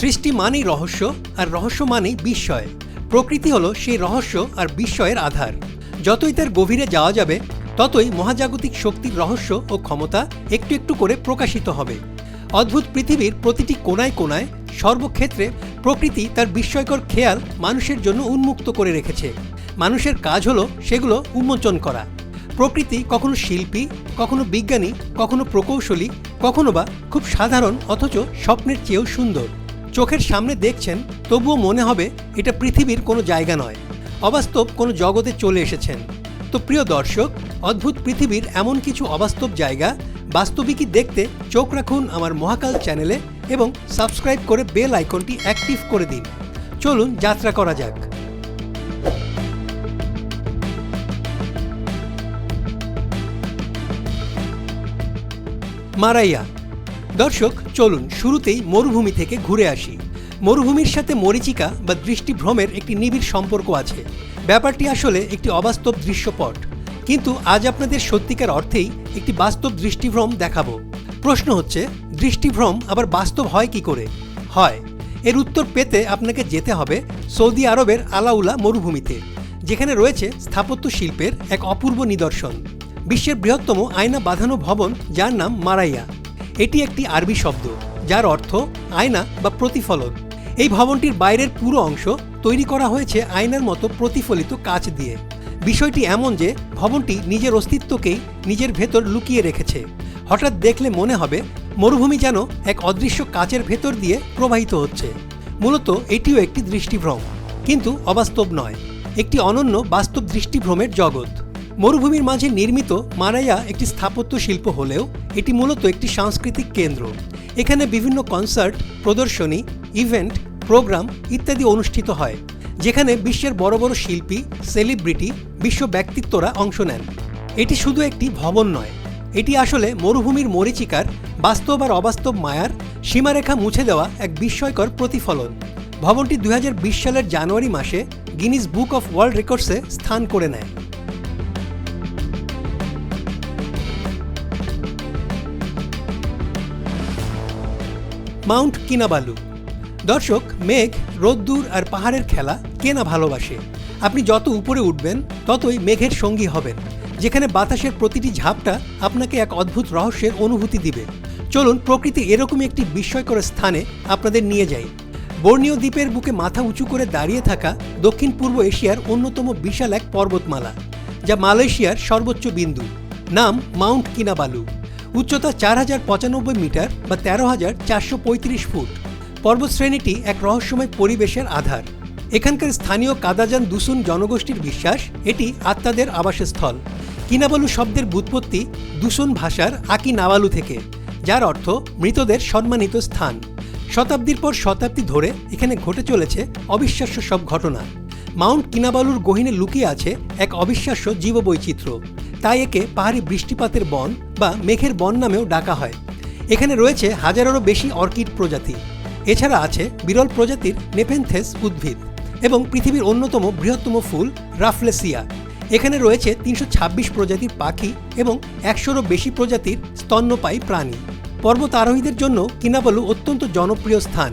সৃষ্টি মানেই রহস্য আর রহস্য মানেই বিস্ময়। প্রকৃতি হলো সেই রহস্য আর বিস্ময়ের আধার। যতই তার গভীরে যাওয়া যাবে, ততই মহাজাগতিক শক্তির রহস্য ও ক্ষমতা একটু একটু করে প্রকাশিত হবে। অদ্ভুত পৃথিবীর প্রতিটি কোনায় কোনায় সর্বক্ষেত্রে প্রকৃতি তার বিস্ময়কর খেয়াল মানুষের জন্য উন্মুক্ত করে রেখেছে। মানুষের কাজ হলো সেগুলো উন্মোচন করা। প্রকৃতি কখনো শিল্পী, কখনো বিজ্ঞানী, কখনো প্রকৌশলী, কখনো বা খুব সাধারণ অথচ স্বপ্নের চেয়েও সুন্দর। চোখের সামনে দেখছেন, তবুও মনে হবে এটা পৃথিবীর কোনো জায়গা নয়। অবাস্তব কোনো জগতে চলে এসেছেন। তো প্রিয় দর্শক, অদ্ভুত পৃথিবীর এমন কিছু অবাস্তব জায়গা বাস্তবিকই দেখতে চোখ রাখুন আমার মহাকাল চ্যানেলে এবং সাবস্ক্রাইব করে বেল আইকনটি অ্যাক্টিভ করে দিন। চলুন যাত্রা করা যাক। মারাইয়া দর্শক, চলুন শুরুতেই মরুভূমি থেকে ঘুরে আসি। মরুভূমির সাথে মরিচিকা বা দৃষ্টিভ্রমের একটি নিবিড় সম্পর্ক আছে। ব্যাপারটি আসলে একটি অবাস্তব দৃশ্যপট। কিন্তু আজ আপনাদের সত্যিকার অর্থেই একটি বাস্তব দৃষ্টিভ্রম দেখাবো। প্রশ্ন হচ্ছে, দৃষ্টিভ্রম আবার বাস্তব হয় কি করে? হয়। এর উত্তর পেতে আপনাকে যেতে হবে সৌদি আরবের আলাউলা মরুভূমিতে, যেখানে রয়েছে স্থাপত্য শিল্পের এক অপূর্ব নিদর্শন। বিশ্বের বৃহত্তম আয়না বাঁধানো ভবন, যার নাম মারাইয়া। এটি একটি আরবি শব্দ, যার অর্থ আয়না বা প্রতিফলন। এই ভবনটির বাইরের পুরো অংশ তৈরি করা হয়েছে আয়নার মতো প্রতিফলিত কাচ দিয়ে। বিষয়টি এমন যে, ভবনটি নিজের অস্তিত্বকেই নিজের ভেতর লুকিয়ে রেখেছে। হঠাৎ দেখলে মনে হবে, মরুভূমি যেন এক অদৃশ্য কাচের ভেতর দিয়ে প্রবাহিত হচ্ছে। মূলত এটিও একটি দৃষ্টিভ্রম, কিন্তু অবাস্তব নয়। একটি অনন্য বাস্তব দৃষ্টিভ্রমের জগৎ। মরুভূমির মাঝে নির্মিত মারাইয়া একটি স্থাপত্য শিল্প হলেও এটি মূলত একটি সাংস্কৃতিক কেন্দ্র। এখানে বিভিন্ন কনসার্ট, প্রদর্শনী, ইভেন্ট, প্রোগ্রাম ইত্যাদি অনুষ্ঠিত হয়, যেখানে বিশ্বের বড় বড় শিল্পী, সেলিব্রিটি, বিশ্ব ব্যক্তিত্বরা অংশ নেন। এটি শুধু একটি ভবন নয়, এটি আসলে মরুভূমির মরিচিকার বাস্তব আর অবাস্তব মায়ার সীমারেখা মুছে দেওয়া এক বিস্ময়কর প্রতিফলন। ভবনটি দুই হাজার বিশ সালের জানুয়ারি মাসে গিনিস বুক অফ ওয়ার্ল্ড রেকর্ডসে স্থান করে নেয়। Mount Kinabalu. দর্শক, মেঘ, রোদ্দুর আর পাহাড়ের খেলা কে না ভালোবাসে? আপনি যত উপরে উঠবেন, ততই মেঘের সঙ্গী হবেন, যেখানে বাতাসের প্রতিটি ঝাপটা আপনাকে এক অদ্ভুত রহস্যের অনুভূতি দিবে। চলুন, প্রকৃতি এরকমই একটি বিস্ময়কর স্থানে আপনাদের নিয়ে যাই। বর্ণীয় দ্বীপের বুকে মাথা উঁচু করে দাঁড়িয়ে থাকা দক্ষিণ পূর্ব এশিয়ার অন্যতম বিশাল এক পর্বতমালা, যা মালয়েশিয়ার সর্বোচ্চ বিন্দু। নাম মাউন্ট কিনাবালু। উচ্চতা চার হাজার পঁচানব্বই মিটার বা তেরো হাজার চারশো পঁয়ত্রিশ ফুট। পর্বতশ্রেণীটি এক রহস্যময় পরিবেশের আধার। এখানকার স্থানীয় কাদাজান দুসুন জনগোষ্ঠীর বিশ্বাস, এটি আত্মাদের আবাসস্থল। কিনাবালু শব্দের ব্যুৎপত্তি দুসুন ভাষার আকি নাবালু থেকে, যার অর্থ মৃতদের সম্মানিত স্থান। শতাব্দীর পর শতাব্দী ধরে এখানে ঘটে চলেছে অবিশ্বাস্য সব ঘটনা। মাউন্ট কিনাবালুর গহিনে লুকিয়ে আছে এক অবিশ্বাস্য জীববৈচিত্র্য। তাই একে পাহাড়ি বৃষ্টিপাতের বন বা মেঘের বন নামেও ডাকা হয়। এখানে রয়েছে হাজারেরও বেশি অর্কিড প্রজাতি। এছাড়া আছে বিরল প্রজাতির নেপেনথেস উদ্ভিদ এবং পৃথিবীর অন্যতম বৃহত্তম ফুল রাফলেসিয়া। এখানে রয়েছে তিনশো ছাব্বিশ প্রজাতির পাখি এবং একশোরও বেশি প্রজাতির স্তন্যপায়ী প্রাণী। পর্বত আরোহীদের জন্য কিনাবালু অত্যন্ত জনপ্রিয় স্থান।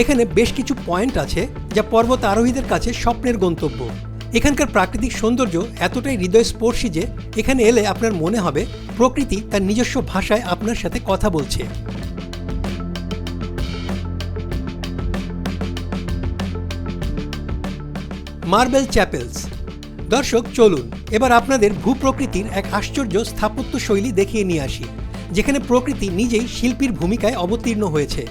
এখানে বেশ কিছু পয়েন্ট আছে যা পর্বত আরোহীদের কাছে স্বপ্নের গন্তব্য। এখানকার প্রাকৃতিক সৌন্দর্য এতটাই হৃদয়স্পর্শী যে এখানে এলে আপনার মনে হবে প্রকৃতি তার নিজস্ব ভাষায় আপনার সাথে কথা বলছে। মার্বেল চ্যাপেলস দর্শক, চলুন, এবার আপনাদের ভূপ্রকৃতির এক আশ্চর্য স্থাপত্য শৈলী দেখিয়ে নিয়ে আসি, যেখানে প্রকৃতি নিজেই শিল্পীর ভূমিকায় অবতীর্ণ হয়েছে।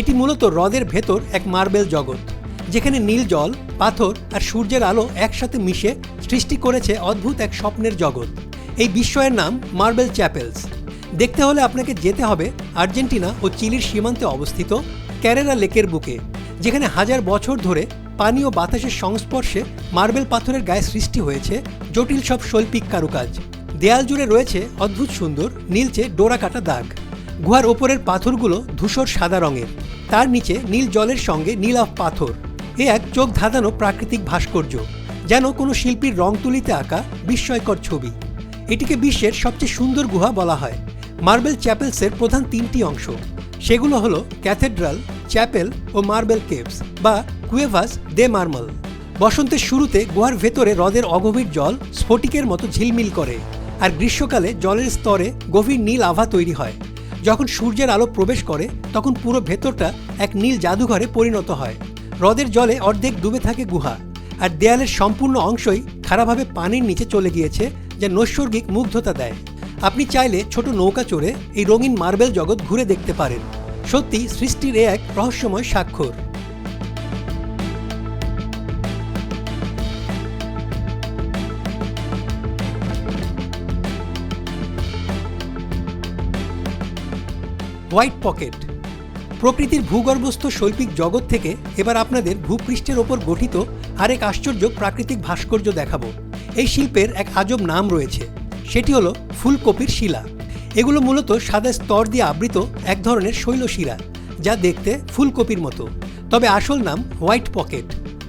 এটি মূলত হ্রদের ভেতর এক মার্বেল জগৎ, যেখানে নীল জল পাথর আর সূর্যের আলো একসাথে মিশে সৃষ্টি করেছে অদ্ভুত এক স্বপ্নের জগৎ। এই বিস্ময়ের নাম মার্বেল চ্যাপেলস। দেখতে হলে আপনাকে যেতে হবে আর্জেন্টিনা ও চিলির সীমান্তে অবস্থিত ক্যারেরা লেকের বুকে, যেখানে হাজার বছর ধরে পানি ও বাতাসের সংস্পর্শে মার্বেল পাথরের গায়ে সৃষ্টি হয়েছে জটিল সব শৈল্পিক কারুকাজ। দেয়াল জুড়ে রয়েছে অদ্ভুত সুন্দর নীলচে ডোরা কাটা দাগ। গুহার ওপরের পাথরগুলো ধূসর সাদা রঙের। তার নিচে নীল জলের সঙ্গে নীল নীলাভ পাথর। এ এক চোখ ধাঁধানো প্রাকৃতিক ভাস্কর্য, যেন কোনো শিল্পীর রং তুলিতে আঁকা বিস্ময়কর ছবি। এটিকে বিশ্বের সবচেয়ে সুন্দর গুহা বলা হয়। মার্বেল চ্যাপেলসের প্রধান তিনটি অংশ। সেগুলো হলো ক্যাথেড্রাল, চ্যাপেল ও মার্বেল কেভস বা কুয়েভাস দে মার্মল। বসন্তের শুরুতে গুহার ভেতরে হ্রদের অগভীর জল স্ফটিকের মতো ঝিলমিল করে আর গ্রীষ্মকালে জলের স্তরে গভীর নীল আভা তৈরি হয়। যখন সূর্যের আলো প্রবেশ করে, তখন পুরো ভেতরটা এক নীল জাদুঘরে পরিণত হয়। হ্রদের জলে অর্ধেক ডুবে থাকে গুহা, আর দেয়ালের সম্পূর্ণ অংশই খারাপভাবে পানির নিচে চলে গিয়েছে, যা নৈসর্গিক মুগ্ধতা দেয়। আপনি চাইলে ছোট নৌকা চড়ে এই রঙিন মার্বেল জগৎ ঘুরে দেখতে পারেন। সত্যি, সৃষ্টির এ এক রহস্যময় স্বাক্ষর। হোয়াইট পকেট প্রকৃতির ভূগর্ভস্থ শৈল্পিক জগৎ থেকে এবার আপনাদের ভূপৃষ্ঠের ওপর গঠিত আরেক আশ্চর্য প্রাকৃতিক ভাস্কর্য দেখাবো। এই শিল্পের এক আজব নাম রয়েছে। সেটি হলো ফুলকপির শিলা। এগুলো মূলত সাদা স্তর দিয়ে আবৃত এক ধরনের শৈলশিরা যা দেখতে ফুলকপির মতো। তবে আসল নাম হোয়াইট পকেট।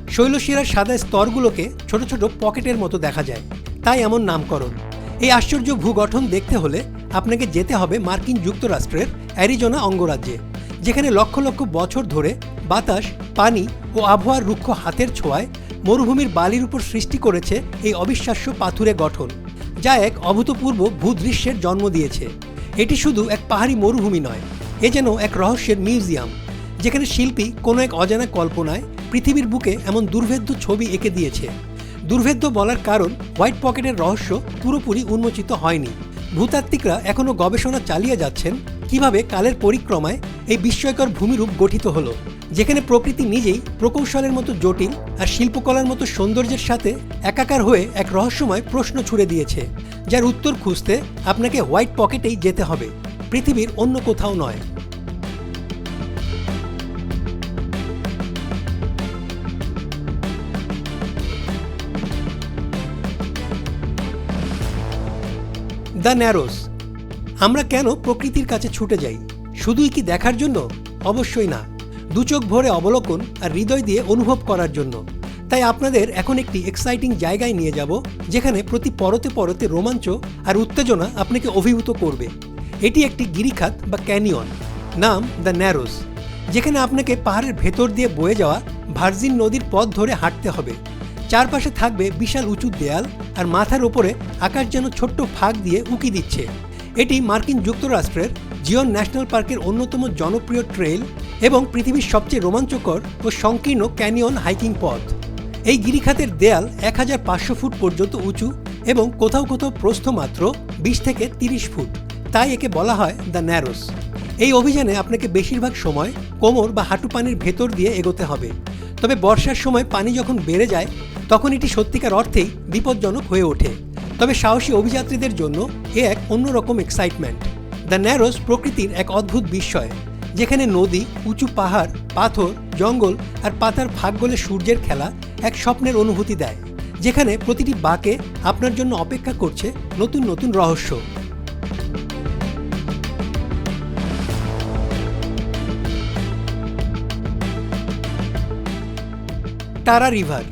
শৈলশিরার সাদা স্তরগুলোকে ছোট ছোট পকেটের মতো দেখা যায়। তাই এমন নামকরণ। এই আশ্চর্য ভূগঠন দেখতে হলে আপনাকে যেতে হবে মার্কিন যুক্তরাষ্ট্রের অ্যারিজোনা অঙ্গরাজ্যে। যেখানে লক্ষ লক্ষ বছর ধরে বাতাস, পানি ও আবহাওয়ার রুক্ষ হাতের ছোঁয়ায় মরুভূমির বালির উপর সৃষ্টি করেছে এই অবিশ্বাস্য পাথুরে গঠন, যা এক অভূতপূর্ব ভূদৃশ্যের জন্ম দিয়েছে। এটি শুধু এক পাহাড়ি মরুভূমি নয়, এ যেন এক রহস্যের মিউজিয়াম, যেখানে শিল্পী কোনো এক অজানা কল্পনায় পৃথিবীর বুকে এমন দুর্ভেদ্য ছবি এঁকে দিয়েছে। দুর্ভেদ্য বলার কারণ হোয়াইট পকেটের রহস্য পুরোপুরি উন্মোচিত হয়নি। ভূতাত্ত্বিকরা এখনও গবেষণা চালিয়ে যাচ্ছেন কীভাবে কালের পরিক্রমায় এই বিস্ময়কর ভূমিরূপ গঠিত হলো, যেখানে প্রকৃতি নিজেই প্রকৌশলের মতো জটিল আর শিল্পকলার মতো সৌন্দর্যের সাথে একাকার হয়ে এক রহস্যময় প্রশ্ন ছুড়ে দিয়েছে, যার উত্তর খুঁজতে আপনাকে হোয়াইট পকেটেই যেতে হবে, পৃথিবীর অন্য কোথাও নয়। দ্য ন্যারোস আমরা কেন প্রকৃতির কাছে ছুটে যাই? শুধুই কি দেখার জন্য? অবশ্যই না। দু চোখ ভরে অবলোকন আর হৃদয় দিয়ে অনুভব করার জন্য। তাই আপনাদের এখন একটি এক্সাইটিং জায়গায় নিয়ে যাব, যেখানে প্রতি পরতে পরতে রোমাঞ্চ আর উত্তেজনা আপনাকে অভিভূত করবে। এটি একটি গিরিখাত বা ক্যানিয়ন, নাম দ্য ন্যারোস, যেখানে আপনাকে পাহাড়ের ভেতর দিয়ে বয়ে যাওয়া ভার্জিন নদীর পথ ধরে হাঁটতে হবে। চারপাশে থাকবে বিশাল উঁচু দেয়াল আর মাথার ওপরে আকাশ যেন ছোট্ট ফাঁক দিয়ে উকি দিচ্ছে। এটি মার্কিন যুক্তরাষ্ট্রের জিওন ন্যাশনাল পার্কের অন্যতম জনপ্রিয় ট্রেল এবং পৃথিবীর সবচেয়ে রোমাঞ্চকর ও সংকীর্ণ ক্যানিয়ন হাইকিং পথ। এই গিরিখাতের দেয়াল এক হাজার পাঁচশো ফুট পর্যন্ত উঁচু এবং কোথাও কোথাও প্রস্থ মাত্র বিশ থেকে তিরিশ ফুট, তাই একে বলা হয় দ্য ন্যারোস। এই অভিযানে আপনাকে বেশিরভাগ সময় কোমর বা হাঁটু পানির ভেতর দিয়ে এগোতে হবে। তবে বর্ষার সময় পানি যখন বেড়ে যায়, তখন এটি সত্যিকার অর্থেই বিপজ্জনক হয়ে ওঠে। তবে সাহসী অভিযাত্রীদের জন্য এ এক অন্যরকম এক্সাইটমেন্ট দ্য ন্যারোস প্রকৃতির এক অদ্ভুত বিস্ময়, যেখানে নদী, উঁচু পাহাড়, পাথর, জঙ্গল আর পাতার ফাঁক গলে সূর্যের খেলা এক স্বপ্নের অনুভূতি দেয়, যেখানে প্রতিটি বাঁকে আপনার জন্য অপেক্ষা করছে নতুন নতুন রহস্য। টারা রিভার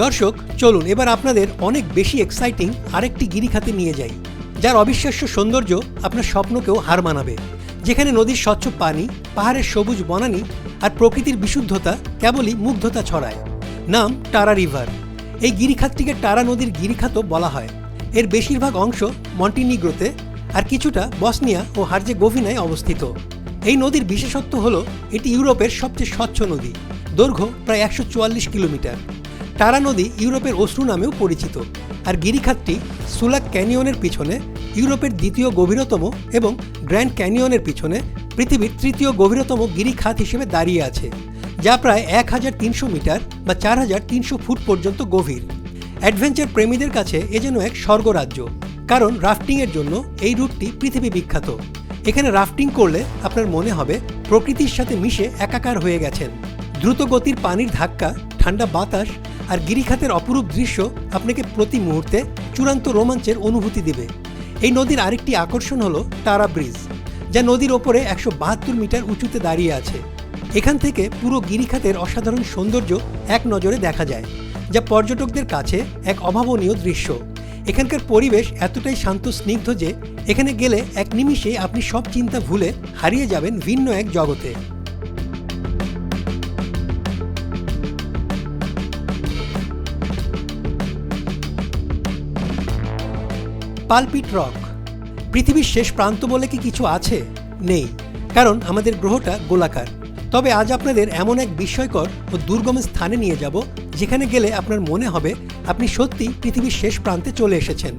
দর্শক, চলুন এবার আপনাদের অনেক বেশি এক্সাইটিং আরেকটি গিরিখাতে নিয়ে যাই, যার অবিশ্বাস্য সৌন্দর্য আপনার স্বপ্নকেও হার মানাবে, যেখানে নদীর স্বচ্ছ পানি, পাহাড়ের সবুজ বনানি আর প্রকৃতির বিশুদ্ধতা কেবলই মুগ্ধতা ছড়ায়। নাম টারা রিভার। এই গিরিখাতটিকে টারা নদীর গিরিখাতও বলা হয়। এর বেশিরভাগ অংশ মন্টিনিগ্রোতে আর কিছুটা বসনিয়া ও হার্জে গোভিনায় অবস্থিত। এই নদীর বিশেষত্ব হল, এটি ইউরোপের সবচেয়ে স্বচ্ছ নদী, দৈর্ঘ্য প্রায় একশো চুয়াল্লিশ কিলোমিটার। টারা নদী ইউরোপের অশ্রু নামেও পরিচিত, আর গিরিখাতটি সুলাক ক্যানিয়নের পিছনে ইউরোপের দ্বিতীয় গভীরতম এবং গ্র্যান্ড ক্যানিয়নের পিছনে পৃথিবীর তৃতীয় গভীরতম গিরিখাত হিসেবে দাঁড়িয়ে আছে, যা প্রায় এক হাজার তিনশো মিটার বা চার হাজার তিনশো ফুট পর্যন্ত গভীর। অ্যাডভেঞ্চার প্রেমীদের কাছে এ যেন এক স্বর্গরাজ্য, কারণ রাফটিংয়ের জন্য এই রুটটি পৃথিবী বিখ্যাত। এখানে রাফটিং করলে আপনার মনে হবে প্রকৃতির সাথে মিশে একাকার হয়ে গেছেন। দ্রুত গতির পানির ধাক্কা, ঠান্ডা বাতাস আর গিরিখাতের অপরূপ দৃশ্য আপনাকে প্রতি মুহূর্তে চূড়ান্ত রোমাঞ্চের অনুভূতি দেবে। এই নদীর আরেকটি আকর্ষণ হলো তারা ব্রিজ, যা নদীর ওপরে একশো বাহাত্তর মিটার উঁচুতে দাঁড়িয়ে আছে। এখান থেকে পুরো গিরিখাতের অসাধারণ সৌন্দর্য এক নজরে দেখা যায়, যা পর্যটকদের কাছে এক অভাবনীয় দৃশ্য। এখানকার পরিবেশ এতটাই শান্ত স্নিগ্ধ যে এখানে গেলে এক নিমিষে আপনি সব চিন্তা ভুলে হারিয়ে যাবেন ভিন্ন এক জগতে। Pulpit rock. পৃথিবীর শেষ প্রান্ত বলে কি কিছু আছে? নেই, কারণ আমাদের গ্রহটা গোলাকার। তবে আজ আপনাদের এমন এক বিস্ময়কর ও দুর্গম স্থানে নিয়ে যাব, যেখানে গেলে আপনার মনে হবে আপনি সত্যি পৃথিবীর শেষ প্রান্তে চলে এসেছেন।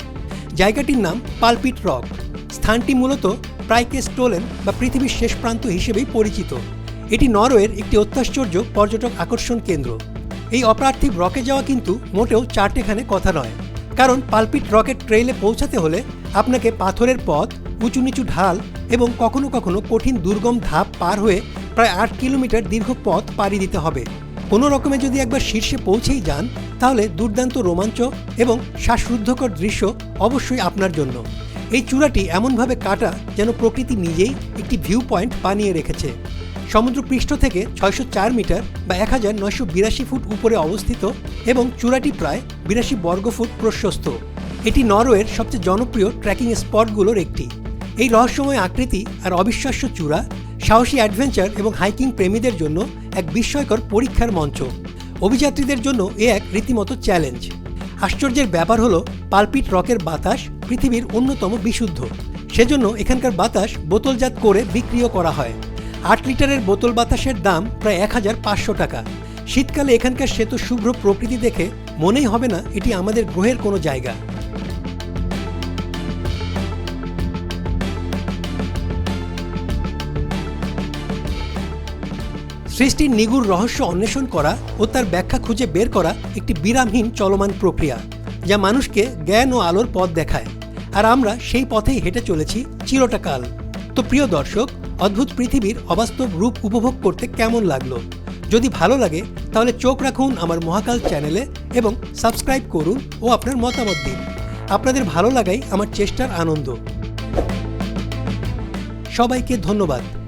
জায়গাটির নাম পালপিট রক। স্থানটি মূলত প্রাইকেস্টোলেন বা পৃথিবীর শেষ প্রান্ত হিসেবেই পরিচিত। এটি নরওয়ের একটি অত্যাশ্চর্য পর্যটক আকর্ষণ কেন্দ্র। এই অপার্থিব রকে যাওয়া কিন্তু মোটেও চারটেখানে কথা নয়। কারণ পালপিট রকেট ট্রেইলে পৌঁছাতে হলে আপনাকে পাথরের পথ উঁচু নিচু ঢাল এবং কখনো কখনো কঠিন দুর্গম ধাপ পার হয়ে প্রায় আট কিলোমিটার দীর্ঘ পথ পাড়ি দিতে হবে। কোনো রকমে যদি একবার শীর্ষে পৌঁছেই যান, তাহলে দুর্দান্ত রোমাঞ্চ এবং শ্বাসরুদ্ধকর দৃশ্য অবশ্যই আপনার জন্য। এই চূড়াটি এমনভাবে কাটা যেন প্রকৃতি নিজেই একটি ভিউ পয়েন্ট বানিয়ে রেখেছে। সমুদ্রপৃষ্ঠ থেকে ছয়শো চার মিটার বা এক হাজার নয়শো বিরাশি ফুট উপরে অবস্থিত এবং চূড়াটি প্রায় বিরাশি বর্গফুট প্রশস্ত। এটি নরওয়ের সবচেয়ে জনপ্রিয় ট্রেকিং স্পটগুলোর একটি। এই রহস্যময় আকৃতি আর অবিশ্বাস্য চূড়া, সাহসী অ্যাডভেঞ্চার এবং হাইকিং প্রেমীদের জন্য এক বিস্ময়কর পরীক্ষার মঞ্চ। অভিযাত্রীদের জন্য এ এক রীতিমতো চ্যালেঞ্জ। আশ্চর্যের ব্যাপার হলো, পালপিট রকের বাতাস পৃথিবীর অন্যতম বিশুদ্ধ। সেজন্য এখানকার বাতাস বোতলজাত করে বিক্রিও করা হয়। আট লিটারের বোতল বাতাসের দাম প্রায় এক হাজার পাঁচশো টাকা। শীতকালে এখানকার শ্বেত শুভ্র প্রকৃতি দেখে মনেই হবে না এটি আমাদের গ্রহের কোনো জায়গা। সৃষ্টির নিগুড় রহস্য অন্বেষণ করা ও তার ব্যাখ্যা খুঁজে বের করা একটি বিরামহীন চলমান প্রক্রিয়া, যা মানুষকে জ্ঞান ও আলোর পথ দেখায়। আর আমরা সেই পথেই হেঁটে চলেছি চিরটাকাল। তো প্রিয় দর্শক অদ্ভুত পৃথিবীর অবাস্তব রূপ উপভোগ করতে কেমন লাগল? যদি ভালো লাগে, তাহলে চোখ রাখুন আমার মহাকাল চ্যানেলে এবং সাবস্ক্রাইব করুন ও আপনার মতামত দিন। আপনাদের ভালো লাগাই আমার চেষ্টার আনন্দ। সবাইকে ধন্যবাদ।